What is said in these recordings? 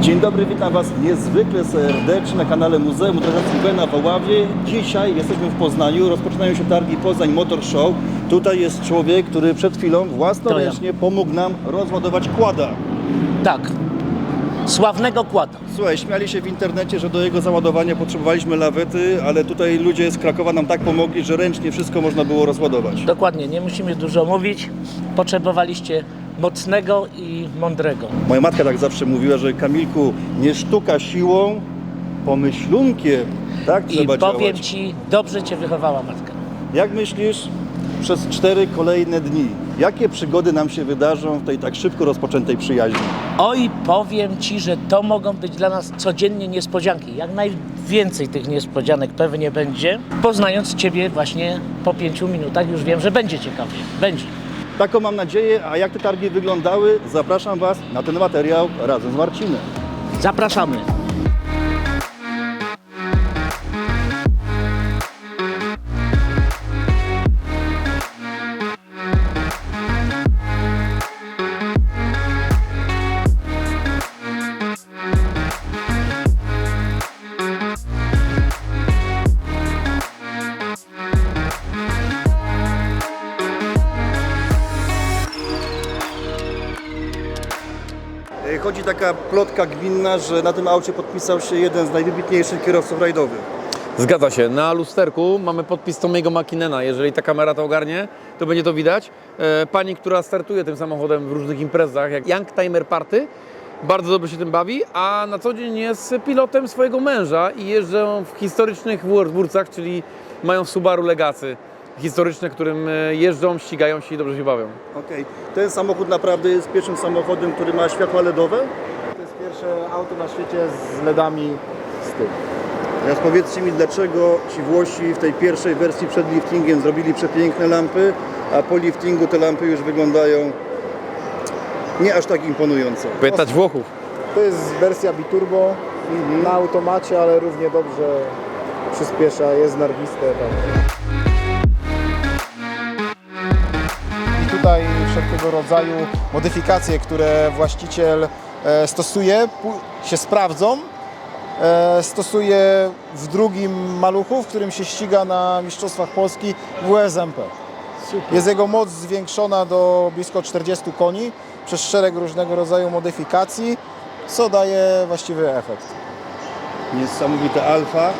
Dzień dobry, witam Was niezwykle serdecznie na kanale Muzeum Motoryzacji Bena w Oławie. Dzisiaj jesteśmy w Poznaniu, rozpoczynają się targi Poznań Motor Show. Tutaj jest człowiek, który przed chwilą własnoręcznie pomógł nam rozładować kłada. Tak. Sławnego kłada. Słuchaj, śmiali się w internecie, że do jego załadowania potrzebowaliśmy lawety, ale tutaj ludzie z Krakowa nam tak pomogli, że ręcznie wszystko można było rozładować. Dokładnie, nie musimy dużo mówić. Potrzebowaliście mocnego i mądrego. Moja matka tak zawsze mówiła, że Kamilku, nie sztuka siłą, pomyślunkiem. Tak I trzeba powiem działać. Ci, dobrze Cię wychowała matka. Jak myślisz, przez cztery kolejne dni, jakie przygody nam się wydarzą w tej tak szybko rozpoczętej przyjaźni? Oj, powiem Ci, że to mogą być dla nas codziennie niespodzianki. Jak najwięcej tych niespodzianek pewnie będzie. Poznając Ciebie właśnie po pięciu minutach już wiem, że będzie ciekawie. Będzie. Taką mam nadzieję, a jak te targi wyglądały, zapraszam Was na ten materiał razem z Marcinem. Zapraszamy. Plotka gminna, że na tym aucie podpisał się jeden z najwybitniejszych kierowców rajdowych. Zgadza się. Na lusterku mamy podpis Tomiego Makinena. Jeżeli ta kamera to ogarnie, to będzie to widać. E, Pani, która startuje tym samochodem w różnych imprezach, jak Young Timer Party, bardzo dobrze się tym bawi, a na co dzień jest pilotem swojego męża i jeżdżą w historycznych wórcach, czyli mają Subaru Legacy historyczne, którym e, jeżdżą, ścigają się i dobrze się bawią. Okej, ten samochód naprawdę jest pierwszym samochodem, który ma światła LEDowe. Pierwsze auto na świecie z LEDami z tyłu. Teraz powiedzcie mi, dlaczego ci Włosi w tej pierwszej wersji przed liftingiem zrobili przepiękne lampy, a po liftingu te lampy już wyglądają nie aż tak imponująco. Pytać Włochów. To jest wersja biturbo na automacie, ale równie dobrze przyspiesza, jest narwiste. Tak. I tutaj wszelkiego rodzaju modyfikacje, które właściciel e, stosuje, pu- się sprawdzą. E, Stosuje w drugim maluchu, w którym się ściga na Mistrzostwach Polski w USMP. Jest jego moc zwiększona do blisko 40 koni przez szereg różnego rodzaju modyfikacji, co daje właściwy efekt. Niesamowite alfa.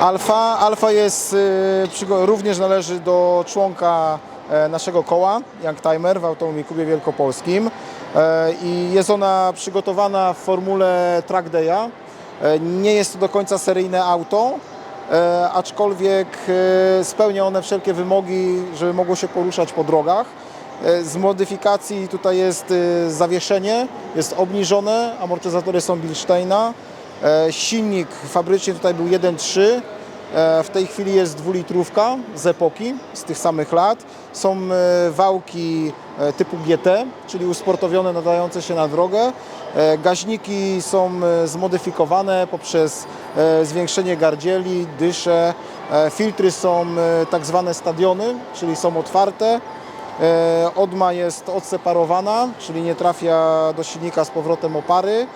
Alfa, Alfa jest, y, również należy do członka e, naszego koła Young Timer w Automikubie Wielkopolskim E, i jest ona przygotowana w formule Track Day'a. E, Nie jest to do końca seryjne auto, e, aczkolwiek e, spełnia one wszelkie wymogi, żeby mogło się poruszać po drogach. E, Z modyfikacji tutaj jest e, zawieszenie, jest obniżone, amortyzatory są Bilsteina. E, Silnik fabrycznie tutaj był 1.3, e, w tej chwili jest dwulitrówka z epoki, z tych samych lat. Są e, wałki e, typu GT, czyli usportowione, nadające się na drogę. E, Gaźniki są e, zmodyfikowane poprzez e, zwiększenie gardzieli, dysze. E, Filtry są e, tak zwane stadiony, czyli są otwarte. E, Odma jest odseparowana, czyli nie trafia do silnika z powrotem opary.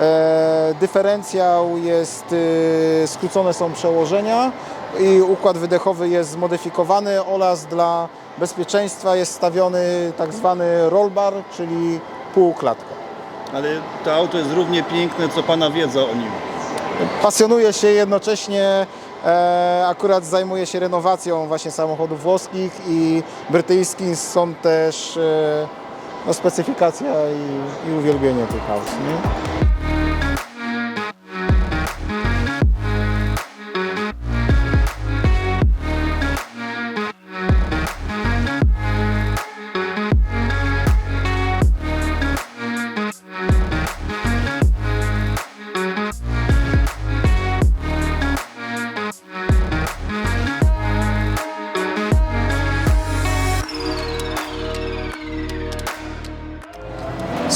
E, Dyferencjał jest, y, skrócone są przełożenia i układ wydechowy jest zmodyfikowany oraz dla bezpieczeństwa jest stawiony tak zwany rollbar, czyli półklatka. Ale to auto jest równie piękne, co Pana wiedza o nim. Pasjonuję się jednocześnie, e, akurat zajmuję się renowacją właśnie samochodów włoskich i brytyjskich, są też e, no, specyfikacja i, i uwielbienie tych aut. Nie?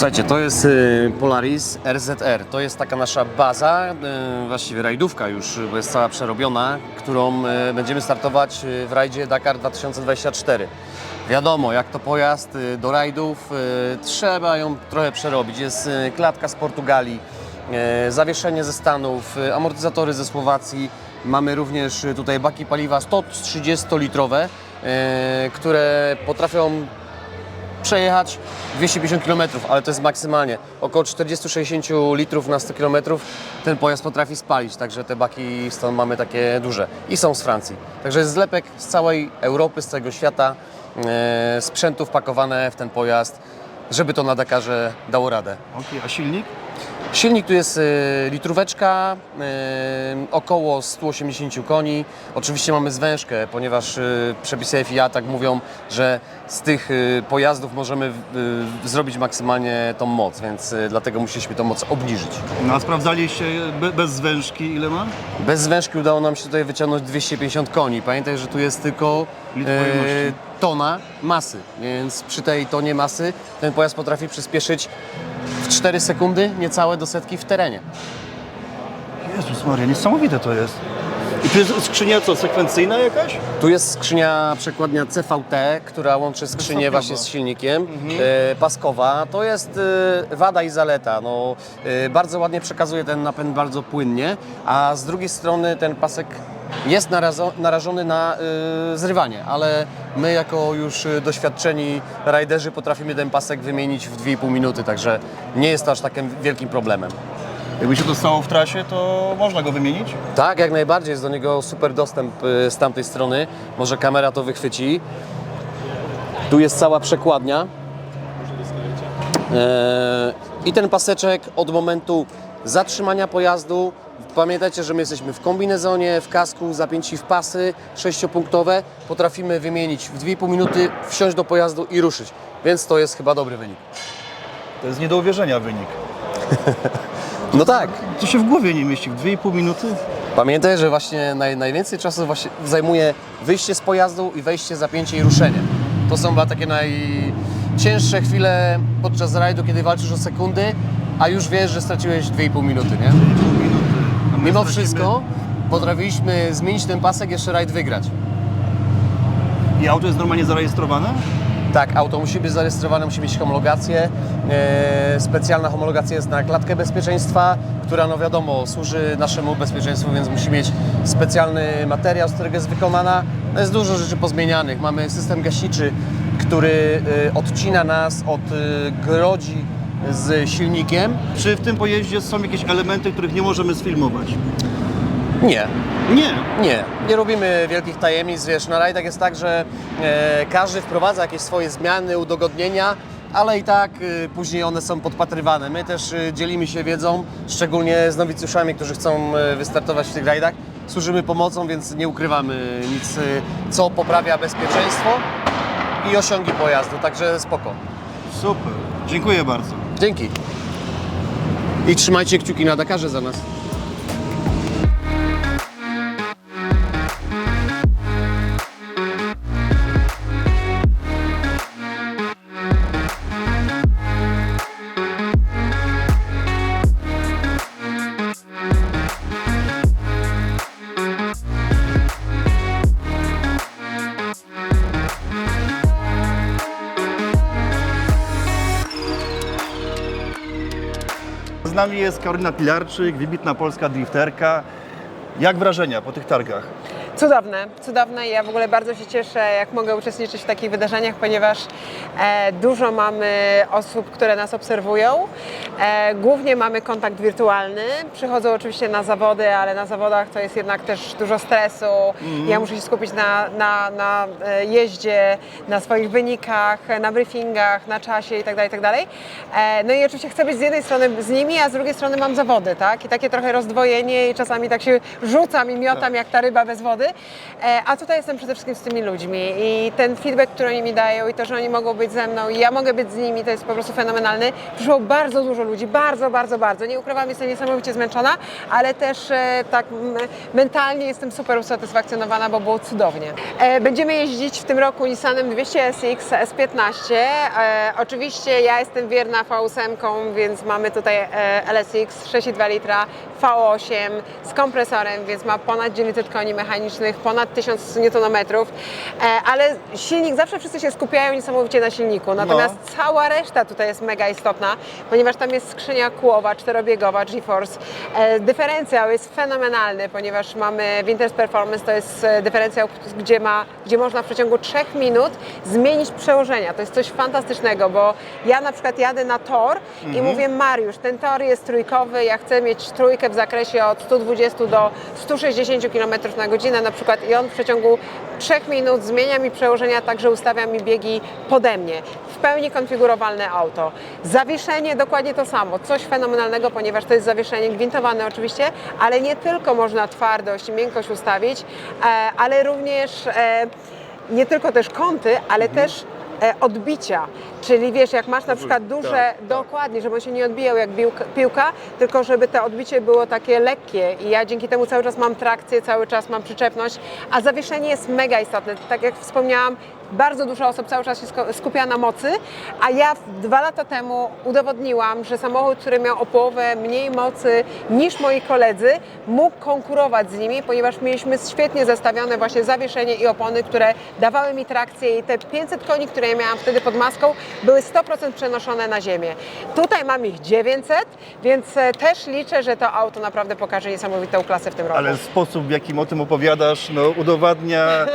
Słuchajcie, to jest y, Polaris RZR. To jest taka nasza baza, y, właściwie rajdówka już, bo jest cała przerobiona, którą y, będziemy startować w rajdzie Dakar 2024. Wiadomo, jak to pojazd do rajdów, trzeba ją trochę przerobić. Jest klatka z Portugalii, zawieszenie ze Stanów, amortyzatory ze Słowacji. Mamy również tutaj baki paliwa 130-litrowe, e, które potrafią przejechać 250 km, ale to jest maksymalnie. Około 40-60 litrów na 100 km ten pojazd potrafi spalić, także te baki stąd mamy takie duże i są z Francji. Także jest zlepek z całej Europy, z całego świata, e, sprzętu wpakowane w ten pojazd, żeby to na Dakarze dało radę. Okej, a silnik? Silnik tu jest e, litróweczka, e, około 180 koni. Oczywiście mamy zwężkę, ponieważ e, przepisy FIA tak mówią, że z tych pojazdów możemy zrobić maksymalnie tą moc, więc dlatego musieliśmy tą moc obniżyć. No a sprawdzaliście be, bez zwężki ile ma? Bez zwężki udało nam się tutaj wyciągnąć 250 koni. Pamiętaj, że tu jest tylko tona masy, więc przy tej tonie masy ten pojazd potrafi przyspieszyć w 4 sekundy niecałe do setki w terenie. Jezus Maria, niesamowite to jest. I tu jest skrzynia co, sekwencyjna jakaś? Tu jest skrzynia przekładnia CVT, która łączy skrzynię właśnie z silnikiem, e, paskowa. To jest e, wada i zaleta. No, e, bardzo ładnie przekazuje ten napęd bardzo płynnie, a z drugiej strony ten pasek jest narażony na e, zrywanie, ale my jako już e, doświadczeni rajderzy potrafimy ten pasek wymienić w 2,5 minuty, także nie jest to aż takim wielkim problemem. Jakby się to stało w trasie, to można go wymienić? Tak, jak najbardziej. Jest do niego super dostęp y, z tamtej strony. Może kamera to wychwyci. Tu jest cała przekładnia. Eee, I ten paseczek od momentu zatrzymania pojazdu. Pamiętajcie, że my jesteśmy w kombinezonie, w kasku, zapięci w pasy sześciopunktowe. Potrafimy wymienić w 2,5 minuty, wsiąść do pojazdu i ruszyć. Więc to jest chyba dobry wynik. To jest nie do uwierzenia wynik. No tak. To się w głowie nie mieści, w 2,5 minuty? Pamiętaj, że właśnie naj, najwięcej czasu właśnie zajmuje wyjście z pojazdu i wejście, zapięcie i ruszenie. To są chyba takie najcięższe chwile podczas rajdu, kiedy walczysz o sekundy, a już wiesz, że straciłeś 2,5 minuty, nie? 2,5 minuty. Mimo wszystko potrafiliśmy zmienić ten pasek, jeszcze rajd wygrać. I auto jest normalnie zarejestrowane? Tak, auto musi być zarejestrowane, musi mieć homologację. E, specjalna homologacja jest na klatkę bezpieczeństwa, która no wiadomo służy naszemu bezpieczeństwu, więc musi mieć specjalny materiał, z którego jest wykonana. No jest dużo rzeczy pozmienianych. Mamy system gaśniczy, który e, odcina nas od e, grodzi z silnikiem. Czy w tym pojeździe są jakieś elementy, których nie możemy sfilmować? Nie, Nie. Nie, nie robimy wielkich tajemnic. Wiesz, na rajdach jest tak, że e, każdy wprowadza jakieś swoje zmiany, udogodnienia, ale i tak e, później one są podpatrywane. My też e, dzielimy się wiedzą, szczególnie z nowicjuszami, którzy chcą e, wystartować w tych rajdach. Służymy pomocą, więc nie ukrywamy nic, e, co poprawia bezpieczeństwo i osiągi pojazdu, także spoko. Super. Dziękuję bardzo. Dzięki. I trzymajcie kciuki na Dakarze za nas. Nami jest Karolina Pilarczyk, wybitna polska drifterka. Jak wrażenia po tych targach? Cudowne, cudowne i ja w ogóle bardzo się cieszę, jak mogę uczestniczyć w takich wydarzeniach, ponieważ e, dużo mamy osób, które nas obserwują. E, głównie mamy kontakt wirtualny. Przychodzą oczywiście na zawody, ale na zawodach to jest jednak też dużo stresu. Ja muszę się skupić na, na, na e, jeździe, na swoich wynikach, na briefingach, na czasie itd. itd. E, no i oczywiście chcę być z jednej strony z nimi, a z drugiej strony mam zawody, tak? I takie trochę rozdwojenie i czasami tak się rzucam i miotam jak ta ryba bez wody. E, A tutaj jestem przede wszystkim z tymi ludźmi i ten feedback, który oni mi dają i to, że oni mogą być ze mną i ja mogę być z nimi, to jest po prostu fenomenalny. Przyszło bardzo dużo ludzi, bardzo, bardzo, bardzo. Nie ukrywam, jestem niesamowicie zmęczona, ale też e, tak mentalnie jestem super usatysfakcjonowana, bo było cudownie. E, Będziemy jeździć w tym roku Nissanem 200 SX S15. E, Oczywiście ja jestem wierna V8, więc mamy tutaj LSX 6,2 litra V8 z kompresorem, więc ma ponad 900 koni mechanicznych ponad 1000 Nm, e, ale silnik, zawsze wszyscy się skupiają niesamowicie na silniku, natomiast cała reszta tutaj jest mega istotna, ponieważ tam jest skrzynia kółowa, czterobiegowa, GeForce. E, dyferencjał jest fenomenalny, ponieważ mamy Winters Performance, to jest e, dyferencjał, gdzie, ma, gdzie można w przeciągu 3 minut zmienić przełożenia. To jest coś fantastycznego, bo ja na przykład jadę na tor i mówię, Mariusz, ten tor jest trójkowy, ja chcę mieć trójkę w zakresie od 120 do 160 km na godzinę na przykład i on w przeciągu 3 minut zmienia mi przełożenia tak, że ustawia mi biegi pode mnie. W pełni konfigurowalne auto. Zawieszenie dokładnie to samo, coś fenomenalnego, ponieważ to jest zawieszenie gwintowane oczywiście, ale nie tylko można twardość i miękkość ustawić, e, ale również e, nie tylko też kąty, ale też e, odbicia. Czyli wiesz, jak masz na przykład duże, dokładnie, żeby on się nie odbijał jak biłka, piłka, tylko żeby to odbicie było takie lekkie. I ja dzięki temu cały czas mam trakcję, cały czas mam przyczepność, a zawieszenie jest mega istotne. Tak jak wspomniałam, bardzo dużo osób cały czas się skupia na mocy, a ja dwa lata temu udowodniłam, że samochód, który miał o połowę mniej mocy niż moi koledzy, mógł konkurować z nimi, ponieważ mieliśmy świetnie zestawione właśnie zawieszenie i opony, które dawały mi trakcję i te 500 koni, które ja miałam wtedy pod maską, były 100% przenoszone na ziemię. Tutaj mam ich 900, więc e, też liczę, że to auto naprawdę pokaże niesamowitą klasę w tym roku. Ale sposób, w jakim o tym opowiadasz, no, udowadnia.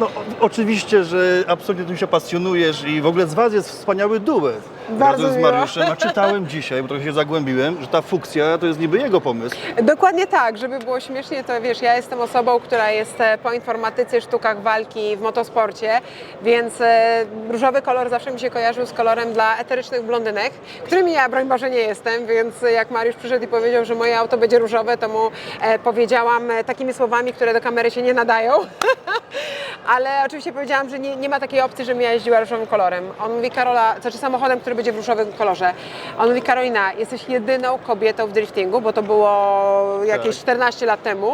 No, oczywiście, że absolutnie tym się pasjonujesz i w ogóle z Was jest wspaniały duet. Bardzo razem z miło. Mariuszem. A czytałem dzisiaj, bo trochę się zagłębiłem, że ta funkcja to jest niby jego pomysł. Dokładnie tak, żeby było śmiesznie, to wiesz, ja jestem osobą, która jest e, po informatyce, sztukach walki w motosporcie, więc e, różowy kolor zawsze mi się kojarzył z kolorem dla eterycznych blondynek, którymi ja, broń Boże, nie jestem, więc jak Mariusz przyszedł i powiedział, że moje auto będzie różowe, to mu e, powiedziałam e, takimi słowami, które do kamery się nie nadają. Ale oczywiście powiedziałam, że nie, nie ma takiej opcji, żebym ja jeździła różowym kolorem. On mówi, Karola, znaczy samochodem, który będzie w różowym kolorze. On mówi, Karolina, jesteś jedyną kobietą w driftingu, bo to było jakieś 14 lat temu.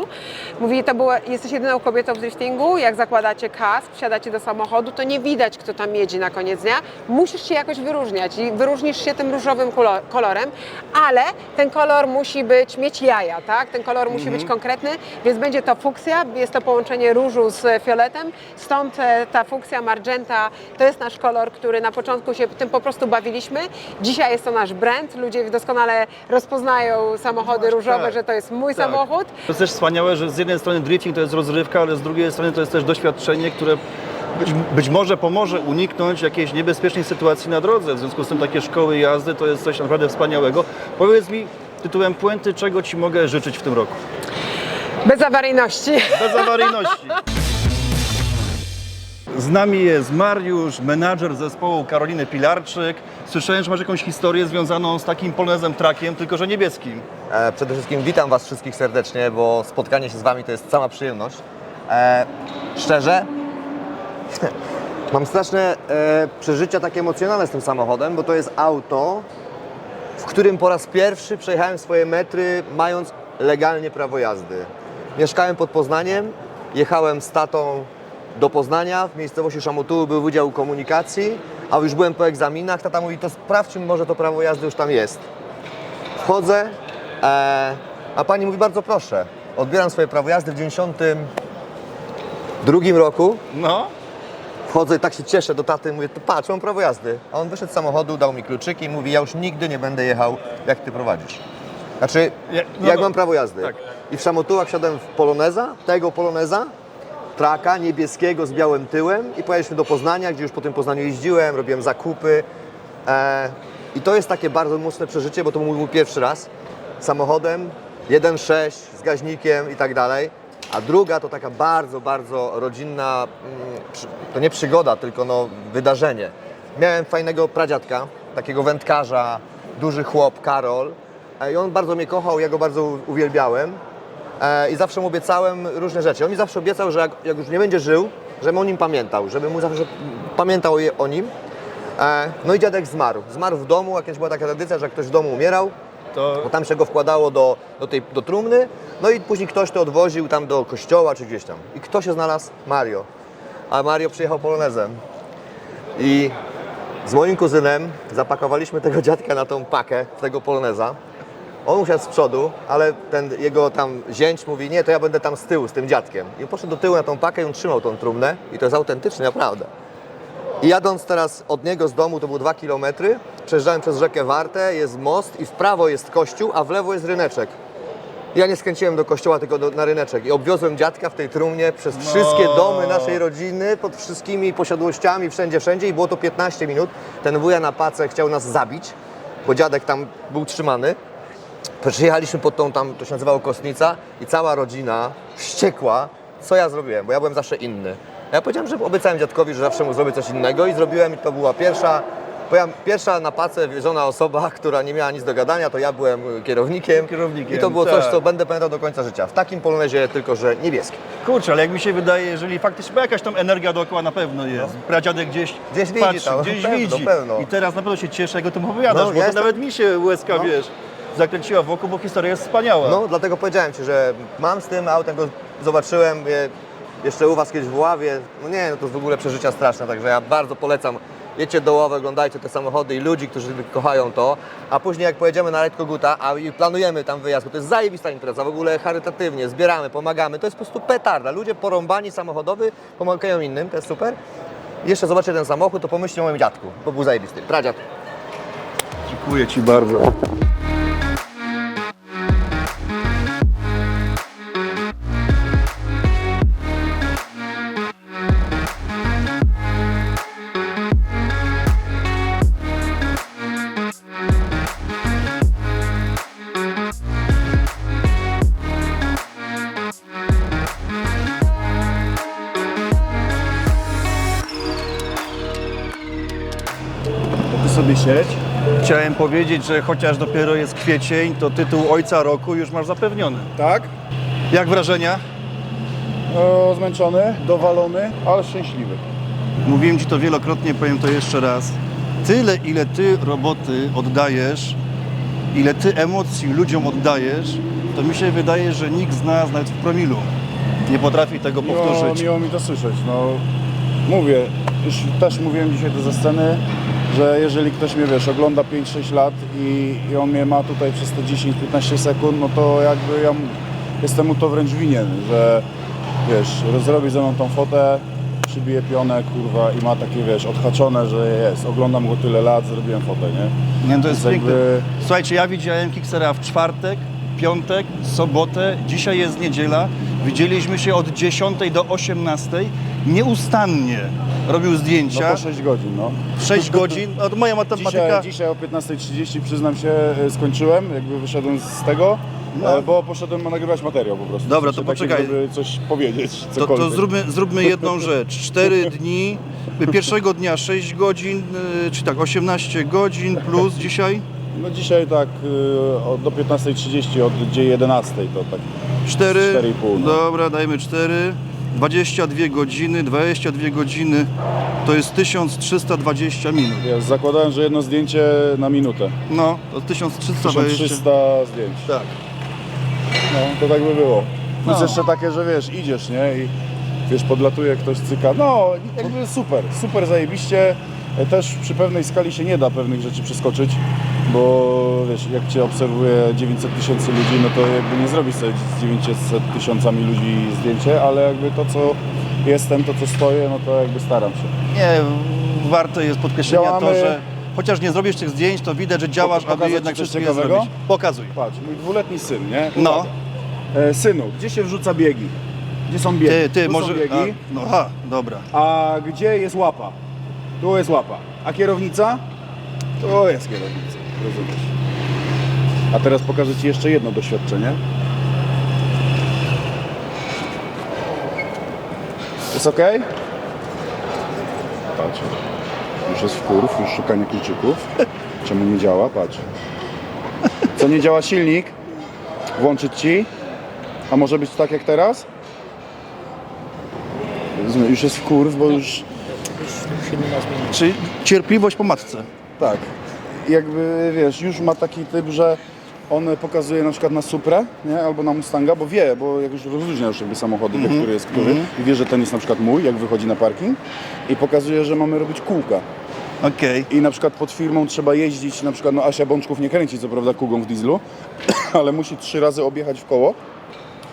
Mówi, to było, jesteś jedyną kobietą w driftingu, jak zakładacie kask, wsiadacie do samochodu, to nie widać, kto tam jedzie na koniec dnia. Musisz się jakoś wyróżniać i wyróżnisz się tym różowym kolor- kolorem, ale ten kolor musi być, mieć jaja, tak? Ten kolor musi być konkretny, więc będzie to fuksja, jest to połączenie różu z fioletem, stąd e, ta fuksja magenta to jest nasz kolor, który na początku się tym po prostu bawiliśmy. Dzisiaj jest to nasz brand, ludzie doskonale rozpoznają samochody różowe, tak. że to jest mój Tak. samochód. To jest też wspaniałe, że z jednej strony drifting to jest rozrywka, ale z drugiej strony to jest też doświadczenie, które być, być może pomoże uniknąć jakiejś niebezpiecznej sytuacji na drodze. W związku z tym takie szkoły jazdy to jest coś naprawdę wspaniałego. Powiedz mi tytułem puenty, czego Ci mogę życzyć w tym roku? Bez awaryjności. Z nami jest Mariusz, menadżer zespołu Karoliny Pilarczyk. Słyszałem, że masz jakąś historię związaną z takim polonezem trakiem, tylko że niebieskim. E, Przede wszystkim witam Was wszystkich serdecznie, bo spotkanie się z Wami to jest cała przyjemność. E, szczerze, mam straszne e, przeżycia takie emocjonalne z tym samochodem, bo to jest auto, w którym po raz pierwszy przejechałem swoje metry, mając legalnie prawo jazdy. Mieszkałem pod Poznaniem, jechałem z tatą do Poznania, w miejscowości Szamotuły był Wydział Komunikacji, a już byłem po egzaminach, tata mówi, to sprawdź, czy może to prawo jazdy już tam jest. Wchodzę, e, a pani mówi, bardzo proszę, odbieram swoje prawo jazdy w 92 roku, No, Wchodzę i tak się cieszę do taty, mówię, to patrz, mam prawo jazdy. A on wyszedł z samochodu, dał mi kluczyki i mówi, ja już nigdy nie będę jechał, jak ty prowadzisz. Znaczy, Ja- no jak no, mam prawo jazdy. tak. I w Szamotułach wsiadłem w Poloneza, tego Poloneza, traka niebieskiego z białym tyłem i pojechaliśmy do Poznania, gdzie już po tym Poznaniu jeździłem, robiłem zakupy. E, I to jest takie bardzo mocne przeżycie, bo to mój pierwszy raz samochodem, 1.6 z gaźnikiem i tak dalej. A druga to taka bardzo, bardzo rodzinna, mm, to nie przygoda, tylko no wydarzenie. Miałem fajnego pradziadka, takiego wędkarza, duży chłop, Karol. E, I on bardzo mnie kochał, ja go bardzo uwielbiałem. E, I zawsze mu obiecałem różne rzeczy. On mi zawsze obiecał, że jak, jak już nie będzie żył, żebym o nim pamiętał, żebym mu zawsze pamiętał o nim. E, No i dziadek zmarł. Zmarł w domu, jakaś była taka tradycja, że jak ktoś w domu umierał, to bo tam się go wkładało do, do tej do trumny, no i później ktoś to odwoził tam do kościoła czy gdzieś tam. I kto się znalazł? Mario. A Mario przyjechał polonezem. I z moim kuzynem zapakowaliśmy tego dziadka na tą pakę, tego poloneza. On usiadł z przodu, ale ten jego tam zięć mówi, nie, to ja będę tam z tyłu, z tym dziadkiem. I poszedł do tyłu na tą pakę i on trzymał tą trumnę i to jest autentyczne, naprawdę. I jadąc teraz od niego z domu, to było 2 km, przejeżdżałem przez rzekę Wartę, jest most i w prawo jest kościół, a w lewo jest ryneczek. Ja nie skręciłem do kościoła, tylko do, na ryneczek i obwiozłem dziadka w tej trumnie przez wszystkie domy naszej rodziny, pod wszystkimi posiadłościami, wszędzie, wszędzie i było to 15 minut. Ten wuja na pace chciał nas zabić, bo dziadek tam był trzymany. Przyjechaliśmy pod tą tam, to się nazywało Kostnica i cała rodzina wściekła, co ja zrobiłem, bo ja byłem zawsze inny. Ja powiedziałem, że obiecałem dziadkowi, że zawsze mu zrobię coś innego i zrobiłem i to była pierwsza, powiem, pierwsza na pacę wierzona osoba, która nie miała nic do gadania, to ja byłem kierownikiem. Kierownikiem, I to było coś, tak. co będę pamiętał do końca życia. W takim polonezie tylko, że niebieskim. Kurczę, ale jak mi się wydaje, jeżeli faktycznie, bo jakaś tam energia dookoła na pewno jest. Pradziadek gdzieś, No. Gdzieś widzi patrzy, tam, gdzieś pewno, widzi. pewno. I teraz na pewno się cieszę, jak o tym opowiadasz, No, bo ja to jestem- nawet mi się łezka, No. wiesz, zakręciła wokół, bo historia jest wspaniała. No, dlatego powiedziałem Ci, że mam z tym autem, go zobaczyłem je, jeszcze u Was kiedyś w Ławie. No nie, no to jest w ogóle przeżycia straszne, także ja bardzo polecam. Jedźcie do Ławy, oglądajcie te samochody i ludzi, którzy kochają to. A później jak pojedziemy na Rajd Koguta, a i planujemy tam wyjazd, bo to jest zajebista impreza, w ogóle charytatywnie, zbieramy, pomagamy. To jest po prostu petarda. Ludzie porąbani samochodowy pomagają innym, to jest super. I jeszcze zobaczcie ten samochód, to pomyślcie o moim dziadku, bo był zajebisty. Pradziad. Dziękuję Ci bardzo. Sobie siedź. Chciałem powiedzieć, że chociaż dopiero jest kwiecień, to tytuł Ojca Roku już masz zapewniony. Tak? Jak wrażenia? O, zmęczony, dowalony, ale szczęśliwy. Mówiłem Ci to wielokrotnie, powiem to jeszcze raz. Tyle, ile Ty roboty oddajesz, ile Ty emocji ludziom oddajesz, to mi się wydaje, że nikt z nas, nawet w promilu, nie potrafi tego Miło, powtórzyć. miło mi to słyszeć. No, mówię, już też mówiłem dzisiaj to ze sceny, że jeżeli ktoś mnie, wiesz, ogląda 5-6 lat i, i on mnie ma tutaj przez te 10-15 sekund, no to jakby ja jestem mu to wręcz winien, że wiesz, zrobi ze mną tą fotę, przybije pionę, kurwa, i ma takie, wiesz, odhaczone, że jest, oglądam go tyle lat, zrobiłem fotę, nie? Nie, to jest piękne. jakby- Słuchajcie, ja widziałem Kicksera w czwartek, piątek, sobotę, dzisiaj jest niedziela. Widzieliśmy się od 10 do 18. Nieustannie robił No zdjęcia. po 6 godzin, no. 6 godzin. No, moja matematyka. Dzisiaj, dzisiaj o 15.30 przyznam się e, skończyłem, jakby wyszedłem z tego, No. e, bo poszedłem nagrywać materiał po prostu. Dobra, W sensie to takim, poczekaj. Żeby coś powiedzieć, To, cokolwiek. to zróbmy, zróbmy jedną rzecz. 4 dni, pierwszego dnia 6 godzin, y, czy tak 18 godzin plus dzisiaj No dzisiaj tak e, do 15.30 od 11 to tak. 4. 4,5, no. Dobra, dajmy 4. 22 godziny, 22 godziny to jest 1320 minut. Ja zakładałem, że jedno zdjęcie na minutę. No, to 1320. 1300 zdjęć. Tak. No, to tak by było. Plus No. jeszcze takie, że wiesz, idziesz, nie? I wiesz, podlatuje ktoś cyka. No, jakby super, super zajebiście. E, Też przy pewnej skali się nie da pewnych rzeczy przeskoczyć, bo wiesz, jak Cię obserwuje 900 tysięcy ludzi, no to jakby nie zrobisz sobie z 900 tysiącami ludzi zdjęcie, ale jakby to, co jestem, to, co stoję, no to jakby staram się. Nie, warte jest podkreślenia to, Działamy- że chociaż nie zrobisz tych zdjęć, to widać, że działasz, aby Pokazać jednak ci coś wszystko je zrobić. Pokazuj. Patrz, mój dwuletni syn, nie? No. Uwaga. E, synu, gdzie się wrzuca biegi? Gdzie są biegi? Ty, ty, tu może... Biegi. A, no, ha, dobra. A gdzie jest łapa? Tu jest łapa. A kierownica? Tu jest kierownica. Rozumiesz? A teraz pokażę Ci jeszcze jedno doświadczenie. Jest ok? Patrz. Już jest wkurw, już szukanie kluczyków. Czemu nie działa? Patrz. Co nie działa silnik? Włączyć Ci? A może być tak jak teraz? Rozumiem, Już jest wkurw, bo już. Czyli cierpliwość po matce. Tak. Jakby wiesz, już ma taki typ, że on pokazuje na przykład na Suprę, nie? albo na Mustanga, bo wie, bo jakoś rozróżnia już jakby samochody, wie, który jest który i wie, że ten jest na przykład mój, jak wychodzi na parking i pokazuje, że mamy robić kółka. Okej. I na przykład pod firmą trzeba jeździć, na przykład no Asia Bączków nie kręci co prawda kugą w dieslu, ale musi trzy razy objechać w koło.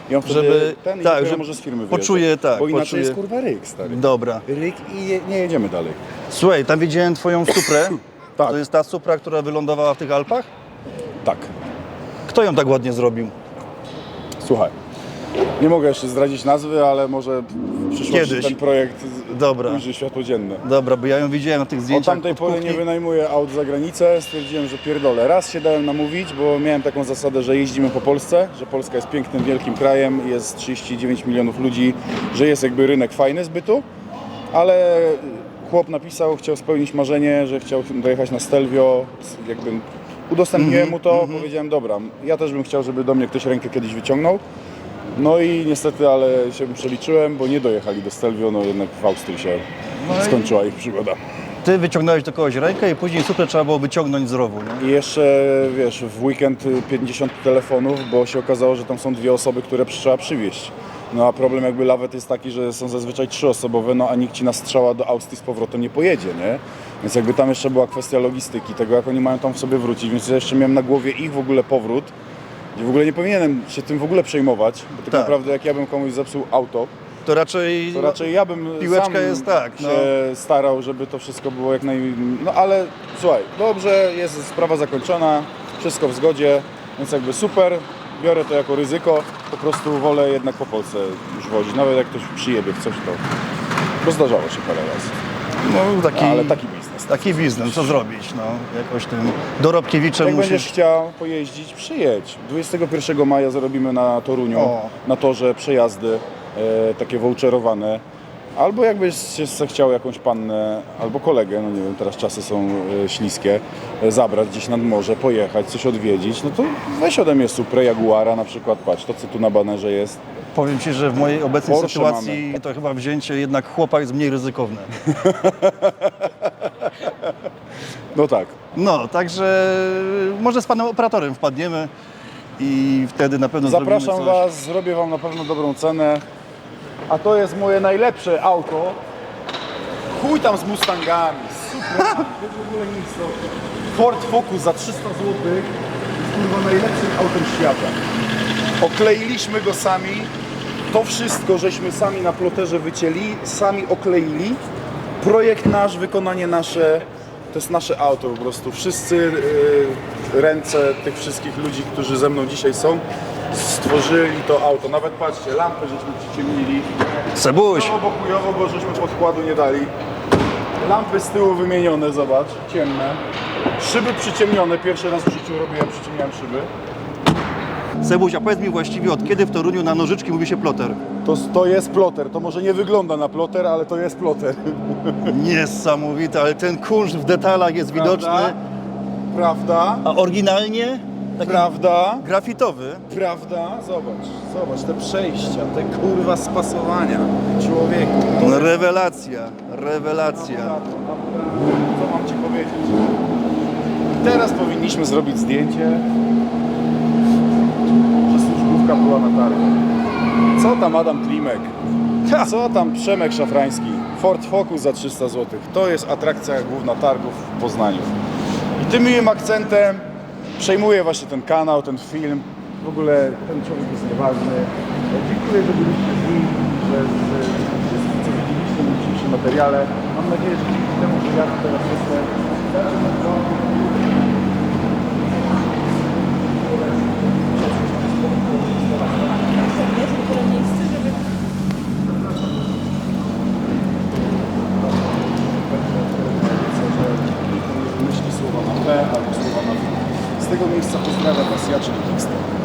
I on Żeby- ten i tak, że może z firmy poczuje, wyjeżdżać. tak, Bo inaczej poczuje. jest kurwa ryk, stary. Dobra. Ryk i je, nie jedziemy dalej. Słuchaj, tam widziałem twoją Suprę. Tak. To jest ta Supra, która wylądowała w tych Alpach? Tak. Kto ją tak ładnie zrobił? Słuchaj, nie mogę jeszcze zdradzić nazwy, ale może w przyszłości Kiedyś. ten projekt Dobra. ujrzy światło dzienne. Dobra, bo ja ją widziałem na tych Od zdjęciach. tamtej od pory kuchni. nie wynajmuję aut za granicę, stwierdziłem, że pierdolę. Raz się dałem namówić, bo miałem taką zasadę, że jeździmy po Polsce, że Polska jest pięknym, wielkim krajem, jest 39 milionów ludzi, że jest jakby rynek fajny zbytu, ale chłop napisał, chciał spełnić marzenie, że chciał dojechać na Stelvio, jakby udostępniłem mu to, powiedziałem, dobra, ja też bym chciał, żeby do mnie ktoś rękę kiedyś wyciągnął. No i niestety, ale się przeliczyłem, bo nie dojechali do Stelvio, no jednak w Austrii się skończyła ich przygoda. Ty wyciągnąłeś do kogoś rękę i później Suprę trzeba było wyciągnąć z rowu, nie? I jeszcze, wiesz, w weekend y, 50 telefonów, bo się okazało, że tam są dwie osoby, które trzeba przywieźć. No a problem jakby lawet jest taki, że są zazwyczaj trzyosobowe, no a nikt ci na strzała do Austrii z powrotem nie pojedzie, nie? Więc jakby tam jeszcze była kwestia logistyki, tego jak oni mają tam w sobie wrócić, więc ja jeszcze miałem na głowie ich w ogóle powrót. I w ogóle nie powinienem się tym w ogóle przejmować, bo tak, Tak. naprawdę jak ja bym komuś zepsuł auto, To raczej... to raczej ja bym Piłeczka sam jest tak, się no. starał, żeby to wszystko było jak naj... No ale słuchaj, dobrze, jest sprawa zakończona, wszystko w zgodzie, więc jakby super, biorę to jako ryzyko, po prostu wolę jednak po Polsce już wozić, nawet jak ktoś przyjebie w coś to, bo zdarzało się parę razy, No, taki, ale taki biznes. taki biznes, co zrobić, no. Jakoś tym dorobkiewiczem Jak będziesz musisz... chciał pojeździć, przyjedź. 21 maja zarobimy na Toruniu, O. na torze przejazdy e, takie voucherowane. Albo jakbyś chciał jakąś pannę albo kolegę, no nie wiem, teraz czasy są e, śliskie, e, zabrać gdzieś nad morze, pojechać, coś odwiedzić, no to weź ode mnie Suprę, Jaguara na przykład, patrz, to co tu na banerze jest. Powiem Ci, że w mojej obecnej Porsche sytuacji to chyba wzięcie jednak chłopa jest mniej ryzykowne. No tak. No, także może z Panem operatorem wpadniemy i wtedy na pewno Zapraszam. Was, zrobię Wam na pewno dobrą cenę. A to jest moje najlepsze auto. Chuj tam z Mustangami, super, to w ogóle nic. To Ford Focus za 300 zł jest kurwa najlepszym autem świata. Okleiliśmy go sami. To wszystko żeśmy sami na ploterze wycięli, sami okleili. Projekt nasz, wykonanie nasze. To jest nasze auto po prostu. Wszyscy y, ręce tych wszystkich ludzi, którzy ze mną dzisiaj są, stworzyli to auto. Nawet patrzcie, lampy żeśmy przyciemnili. Sebuś, No, bo chujowo, bo żeśmy podkładu nie dali. Lampy z tyłu wymienione, zobacz, ciemne. Szyby przyciemnione, pierwszy raz w życiu robiłem, przyciemniałem szyby. Sebuś, a powiedz mi właściwie od kiedy w Toruniu na nożyczki mówi się ploter? To, to jest ploter, to może nie wygląda na ploter, ale to jest ploter. Niesamowite, ale ten kunszt w detalach jest widoczny, Prawda? Prawda? a oryginalnie taki Prawda? grafitowy. Prawda? Zobacz, zobacz te przejścia, te kurwa spasowania. Człowieku. No, rewelacja, rewelacja. Co mam ci powiedzieć? Teraz powinniśmy zrobić zdjęcie, że służbówka była na targu. Co tam Adam Klimek? Co tam Przemek Szafrański? Ford Focus za 300 zł. To jest atrakcja główna targów w Poznaniu. I tym miłym akcentem przejmuje właśnie ten kanał, ten film. W ogóle ten człowiek jest nieważny. Dziękuję, że byliście z nim, że z wszystkim, co widzieliście w dzisiejszym materiale. Mam nadzieję, że dzięki temu, że ja teraz jestem, myśli słowa na P albo słowa na W tego miejsca pozdrawiam Was, Jaczyn Kingston.